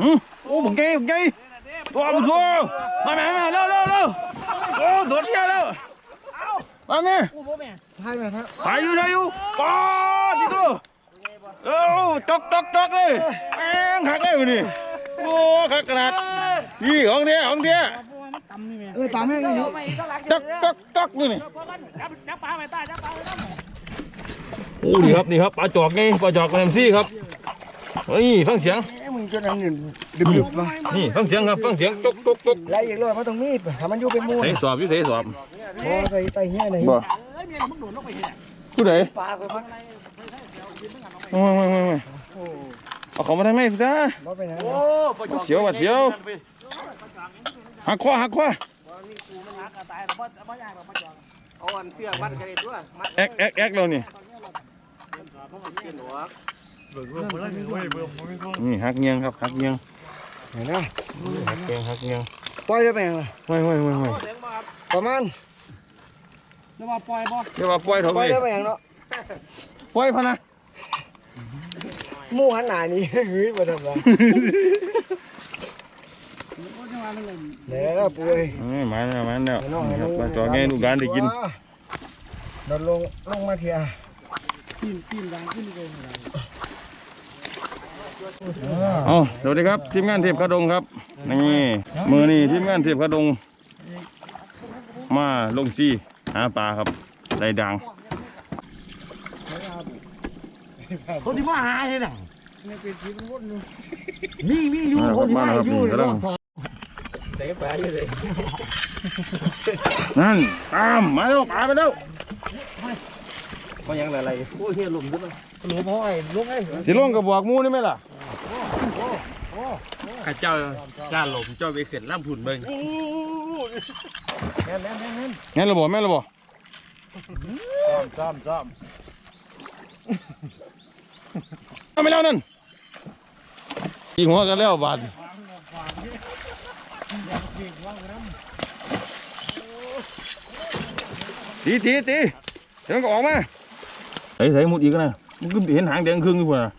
หืมโอ้บุกไงบุกไงตัวบุกชัวมาแม่มาเร็วเร็วเร็วโอ้โดดเที่ยวแล้วมาไงใช่ไหมครับไปอยู่ได้อยู่ปอจิโตเอ้าจกจกจกเลยแม่งขักเลยวันนี้โอ้ขักขนาดนี่ของเดียของเดียเออตามแม่งก็อยู่จกจกจกเลยนี่โอ้นี่ครับนี่ครับปลาจอกไงปลาจอกกับแฮมซี่ครับ เฮ้ยฟังเสียงเอ้มึงจนอันหนึ่งดึบๆมานี่ฟังเสียงครับฟังเสียงจกจกจกไล่อีกเลยเพราะตรงนี้ถ้ามันอยู่เป็นมูลเสสอบอยู่เสสอบโอ้ใส่ไตเหี้ยไหนบ่ผู้ใดปลาไปฟักโอ้ยโอ้ยโอ้ยเอาของมาทางไหนพี่จ้าบ่ไปไหนเสียววัดเสียวหักคว้าหักคว้าเอาอันเสื้อมัดกันเลยตัวมัดแอกแอกแอกเรานี่เสื้อห นี่หักเงียงครับหักเงียงเห็นนะหักเงียงหักเงียงปล่อยได้ไปยังล่ะห้อยห้อยห้อยห้อยเสียงบ่ครับประมาณจะมาปล่อยบ่เดี๋ยวว่าปล่อยเถอะปล่อยได้ไปยังเนาะปล่อยพะนะมู่หันหน้านี่เฮ้ยบ่ทำไรเด้อปุ้ยเอ้ยมาแล้วมาแล้วไอ้น้องไอ้นี่คน้รัอบงปลาจอแง่ลูกหลานได้กินโดดลงลงมาเทียเอาสวัสดีครับทีมงานเทพขดงครับนี่มือนี่ทีมงานเทพขดง มาลงซีหาปลาครับได้ดังคนที่มาหาเห็นอะนี่เป็นชีวิตวนอยู่มีมีอยู่มาแล้วครับมาแล้วครับนี่กำลังเสียงปลาอยู่เลยนั่นตามมาแล้วปลาไปแล้ว มันยังอะไรโอ้ยเฮียหลุมด้วยมั้ยหลวงพ่อไอ้ลุงไอ้สิลงกับบอกหมูนี่ไหมล่ะข้าเจ้าจ้าหลมเจ้าไปเสร็จล่ำผุนเบิ่งแม่นแม่นแม่นแม่นงั้นเราบอกแม่นเราบอกซ้อมซ้อมเอาไม่แล้วนั่นยิงหัวกันแล้วบาดตีตีตีเดี๋ยวมันก็ออกมา ใส่ใส่มุดอีกนะมันก็เห็นหางแดงครึ่งอยู่พุ่นน่ะ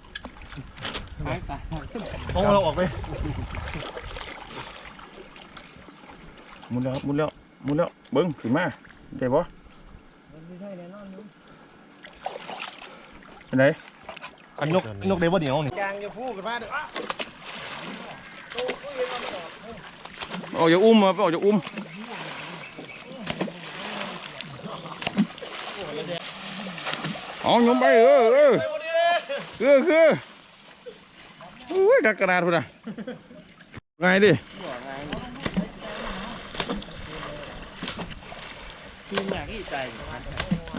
เอาเราออกไปมุดแล้วครับมุดแล้วมุดแล้วเบิ้งขึ้นมาได้ปะไปไหนอันนกนกเดวเหนียวนี่ยางจะพูดกันมาเด้อออกจากอุ้มมาออกจากอุ้ม เอาโยมไปเออเออเออคืออุ้ยกักกระดาษพุ่นน่ะไงดิทีมอย่างนี้ใจ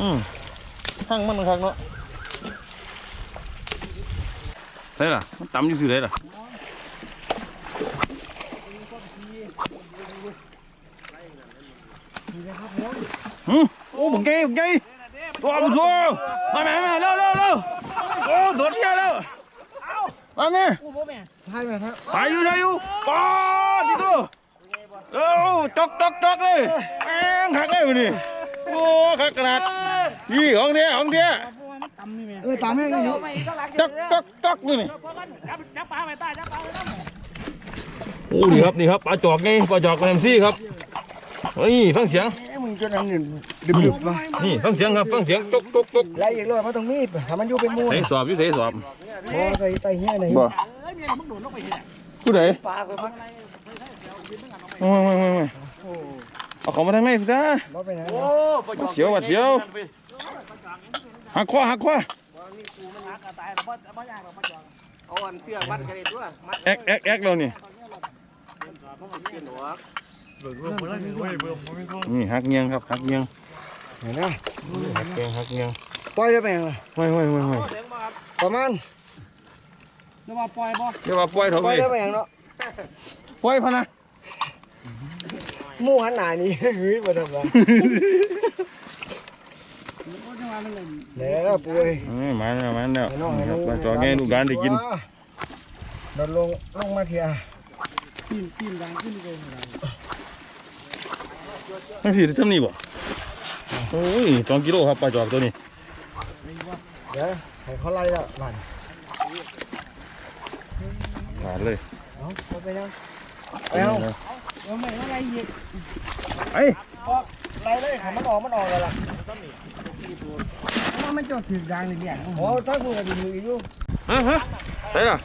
อืมทั้งมันคักเนาะใช่ล่ะมันต่ำอยู่สิเลยล่ะหืมโอ้บุกไงบุกไงตั วบุกชัวมาแม่มาเร็วเร็วเร็วโอ้โดดเที่ยวแล้วมาไงใช่ไหมครับไปอยู่ได้อยู่ปอจิโตเอ้าจกจกจกเลยแม่งขักเลยวันนี้โอ้ขักขนาดนี่ของเดียของเดียเออตามแม่งก็อยู่จกจกจกเลยนี่โอ้นี่ครับนี่ครับปลาจอกไงปลาจอกกับแฮมซี่ครับเฮ้ยฟังเสียง จนอันหนึ่งดึบๆมานี่ฟังเสียงครับฟังเสียงจกจกจกไล่อีกเลยเพราะตรงนี้ถ้ามันอยู่เป็นมูลเสสอบอยู่เสสอบโอ้ใส่ไตเหี้ยไหนบ่ผู้ใดปลาไปฟักโอ้ยโอ้ยโอ้ยโอ้ยเอาของมาทางไหนพี่จ้าบ่ไปไหนโอ้ปลาจอกเสียววัดเสียวหักคว้าหักคว้าเอาอันเสื้อมัดกันเลยตัวมัดแอกแอกแอกเรานี่ เสื้อหนวกนี่หักเงียงครับหักเงียงเห็นนะหักเงียงหักเงียงปล่อยได้ไปยังล่ะห้อยห้อยห้อยห้อยประมาณจะมาปล่อยบ่เดี๋ยวว่าปล่อยเถอะปล่อยได้ไปยังเนาะปล่อยพะนะมู่หันหน้านี่เฮ้ยบ่ทำไรเด้อปุ้ยเอ้ยมาแล้วมาแล้วไอ้น้องไอ้นี่คน้รัอบงลาจอแง่ลูกหลานได้กินโดดลงลงมาเทีย ทั้งสี่ทั้งนี้บ่โอ้ยสองกิโลครับปลาจอกตัวนี้เดี๋ยวให้เขาไล่ล้วบ้านหลานเลยเอาไปแล้วเอาเอาไม่อะไรอีกไอ้ออกไรเลยมันออกมันออกแล้วล่ะว่ามันจดถือดังนี่เนี่ยโอ้ถ้ากูจะดูอยู่ฮะฮะไปล่ะ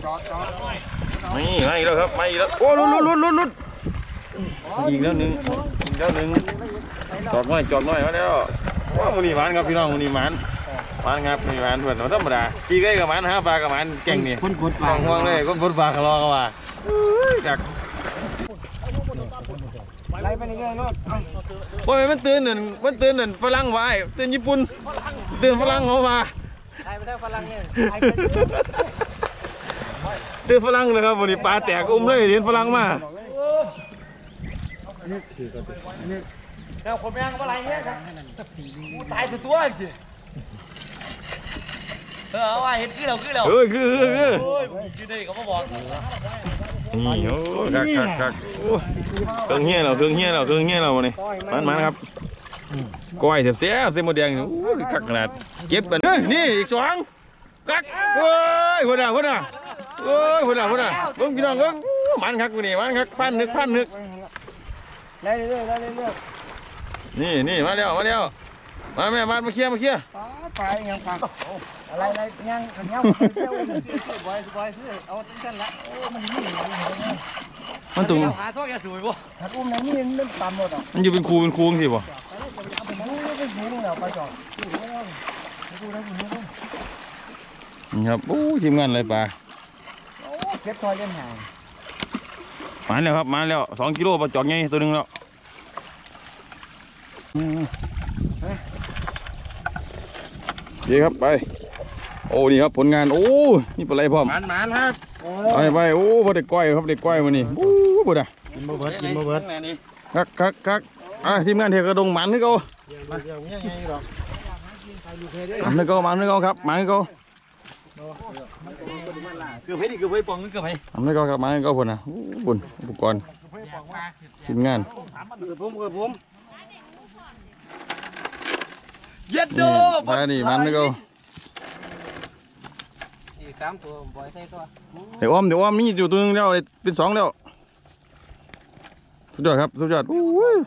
นี่มาอีกแล้วครับมาอีกแล้วโอ้ลุดลุดลุดลุดอีกแล้วหนึ่ง อีกแล้วหนึ่งจอดน้อยจอดน้อยมาแล้วว้ามันนี่หวานครับพี่น้องมันนี่หวานหวานครับนี่หวานเพื่อนธรรมดาปีไก่กับหวานฮะปลากับหวานแก่งนี่คนกดต้องห่วงเลยคนพุทธปลาขลอกันว่าจากไล่ไปเรื่อยๆรถโอ้ยมันตื่นนั่นมันตื่นนั่นฝรั่งวายตื่นญี่ปุ่นตื่นฝรั่งเขามาไล่ไปได้ฝรั่งเนี่ยตื่นฝรั่งเลยครับวันนี้ปลาแตกอุ้มเลยเห็นฝรั่งมา แล้วคนแม่งอะไรเนี่ยครับกูตายตัวตัวจริงเออเอาไว้เห็นคือเราคือเราเอ้ยคือคือคือโอ้ยคือได้เขามาบอกนี่โอ้คักคักคักโอ้เครื่องเฮี้ยเราเครื่องเฮี้ยเราเครื่องเฮี้ยเราวันนี้มันมันครับก้อยเสียบเสียบเส้นหมดแดงนี่โอ้ยคักขนาดเก็บกันเฮ้ยนี่อีกสองกักเฮ้ยหัวหน้าหัวหน้าเฮ้ยหัวหน้าหัวหน้าเบิ่งพี่น้องเบิ่งโอ้มันคักวันนี้มันคักพันนึกพันนึก ไล่เรื่อยๆไล่เรื่อยนี่นี่มาแล้วมาแล้วมาแม่มามาเคลียร์มาเคลียร์ๆปลาไปยังปลาอะไรอะไรยังยังไปเที่ยวบอยบอยซื้อเอาตั้งแต่ละโอ้มันนี่มันตรงหาท่อแกสวยบ่ถ้าอุ้มในนี่มันต่ำหมดอะมันอยู่เป็นครูเป็นครูสิบ่มันไม่เป็นหูนี่เหรอปลาจอกดูแล้วดูแล้วดูแล้วนี่ครับโอ้ทีมงานอะไรปลาโอ้เก็บทอยเล่นหางมาแล้วครับมาแล้วสองกิโลปลาจอกใหญ่ตัวหนึงแล้ว โอเคครับไป โอ้นี่ครับผลงาน โอ้ นี่ปลาไหลพร้อมมันมันครับไปไปโอ้บ่ได้ก้อยครับได้ก้อยมานี่โอ้บ่ได้กินบ่เบิดกินบ่เบิดคักคักคักอะทีมงานเทกระดงหมันคือเก่าเดี๋ยวยังไงหรอกหมันคือเก่าหมันคือเก่าครับหมันคือเก่าเกือบให้ดิเกือบให้ปองเกือบให้หมันคือเก่าครับหมันคือเก่าพุ่นน่ะโอ้พุ่นอุปกรณ์ทีมงานผมกับผม เย็ดโดนี่ปลานี่หมันคือเก่าอีกสามตัวบอยใส่ตัวเดี๋ยวอ้อมเดี๋ยวอ้อมมีอยู่ตัวหนึงแล้วได้เป็นสองแล้ว สุดยอดครับ สุดยอดโอ้ย